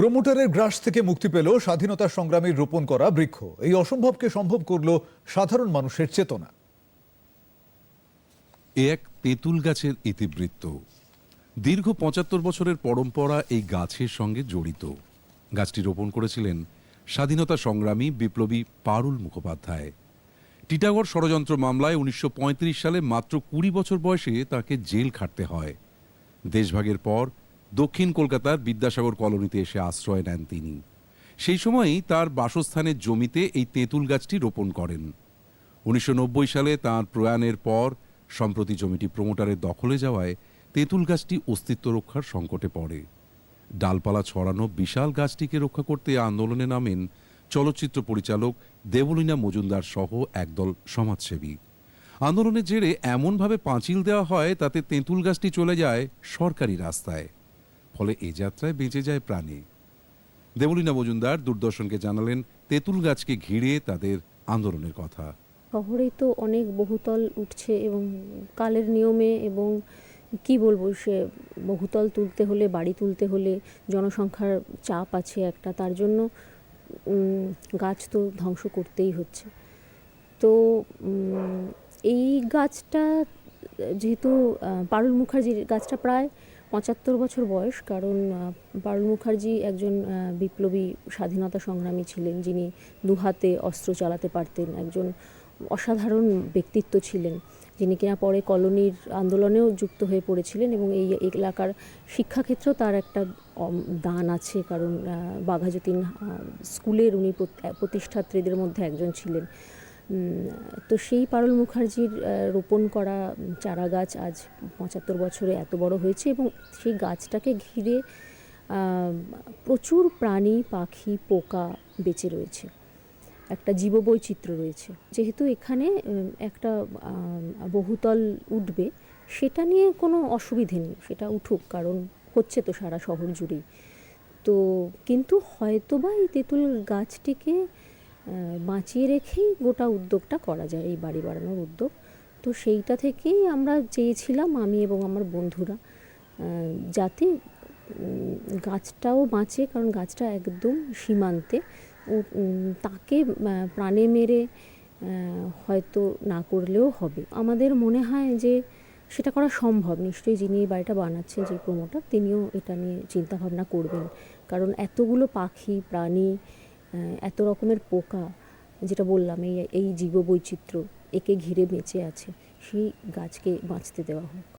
প্রমোটারের গ্রাস থেকে মুক্তি পেল স্বাধীনতা সংগ্রামীর রোপণ করা বৃক্ষ। এই অসম্ভবকে সম্ভব করল সাধারণ মানুষের চেতনা। এক তেঁতুল গাছের ইতিবৃত্ত। দীর্ঘ পঁচাত্তর বছরের পরম্পরা এই গাছের সঙ্গে জড়িত। গাছটি রোপণ করেছিলেন স্বাধীনতা সংগ্রামী বিপ্লবী পারুল মুখোপাধ্যায়। টিটাগড় ষড়যন্ত্র মামলায় উনিশশো পঁয়ত্রিশ সালে মাত্র কুড়ি বছর বয়সে তাকে জেল খাটতে হয়। দেশভাগের পর দক্ষিণ কলকাতার বিদ্যাসাগর কলোনিতে এসে আশ্রয় নেন তিনি। সেই সময়ই তার বাসস্থানের জমিতে এই তেঁতুল গাছটি রোপণ করেন। উনিশশো নব্বই সালে তাঁর প্রয়াণের পর, সম্প্রতি জমিটি প্রমোটারের দখলে যাওয়ায় তেঁতুল গাছটি অস্তিত্ব রক্ষার সংকটে পড়ে। ডালপালা ছড়ানো বিশাল গাছটিকে রক্ষা করতে আন্দোলনে নামেন চলচ্চিত্র পরিচালক দেবলীনা মজুমদার সহ একদল সমাজসেবী। আন্দোলনের জেরে এমনভাবে পাঁচিল দেওয়া হয় তাতে তেঁতুল গাছটি চলে যায় সরকারি রাস্তায়। ফলে এ যাত্রায় বেঁচে যায় প্রাণী। দেবলীনা মজুমদার দূরদর্শনকে জানালেন, তেঁতুল গাছকে ঘিরে তাদের আন্দোলনের কথা। শহরে তো অনেক বহুতল উঠছে এবং কালের নিয়মে এবং কি বলব, সে বহুতল তুলতে হলে, বাড়ি তুলতে হলে জনসংখ্যার চাপ আছে একটা, তার জন্য গাছ তো ধ্বংস করতেই হচ্ছে। তো এই গাছটা যেহেতু পারুল মুখার্জির গাছটা প্রায় পঁচাত্তর বছর বয়স, কারণ পারুল মুখার্জি একজন বিপ্লবী স্বাধীনতা সংগ্রামী ছিলেন, যিনি দুহাতে অস্ত্র চালাতে পারতেন, একজন অসাধারণ ব্যক্তিত্ব ছিলেন, যিনি কিনা পরে কলোনির আন্দোলনেও যুক্ত হয়ে পড়েছিলেন এবং এই এলাকার শিক্ষাক্ষেত্রেও তার একটা দান আছে, কারণ বাঘাযতীন স্কুলের উনি প্রতিষ্ঠাত্রীদের মধ্যে একজন ছিলেন। তো সেই পারুল মুখার্জির রোপণ করা চারা গাছ আজ পঁচাত্তর বছরে এত বড় হয়েছে এবং সেই গাছটাকে ঘিরে প্রচুর প্রাণী, পাখি, পোকা বেঁচে রয়েছে। একটা জীববৈচিত্র্য রয়েছে। যেহেতু এখানে একটা বহুতল উঠবে, সেটা নিয়ে কোনো অসুবিধে নেই। সেটা উঠুক, কারণ হচ্ছে তো সারা শহর জুড়েই। তো কিন্তু হয়তোবা এই তেঁতুল গাছটিকে বাঁচিয়ে রেখেই গোটা উদ্যোগটা করা যায়, এই বাড়ি বাড়ানোর উদ্যোগ। তো সেইটা থেকেই আমরা চেয়েছিলাম, আমি এবং আমার বন্ধুরা যাতে গাছটাও বাঁচে, কারণ গাছটা একদম সীমান্তে। তাকে প্রাণে মেরে হয়তো না করলেও হবে। আমাদের মনে হয় যে সেটা করা সম্ভব। নিশ্চয়ই যিনি এই বাড়িটা বানাচ্ছেন, যে প্রমোটার, তিনিও এটা নিয়ে চিন্তাভাবনা করবেন। কারণ এতগুলো পাখি, প্রাণী এত রকমের পোকা, যেটা বললাম, এই এই জীববৈচিত্র্য একে ঘিরে বেঁচে আছে, সেই গাছকে বাঁচতে দেওয়া হোক।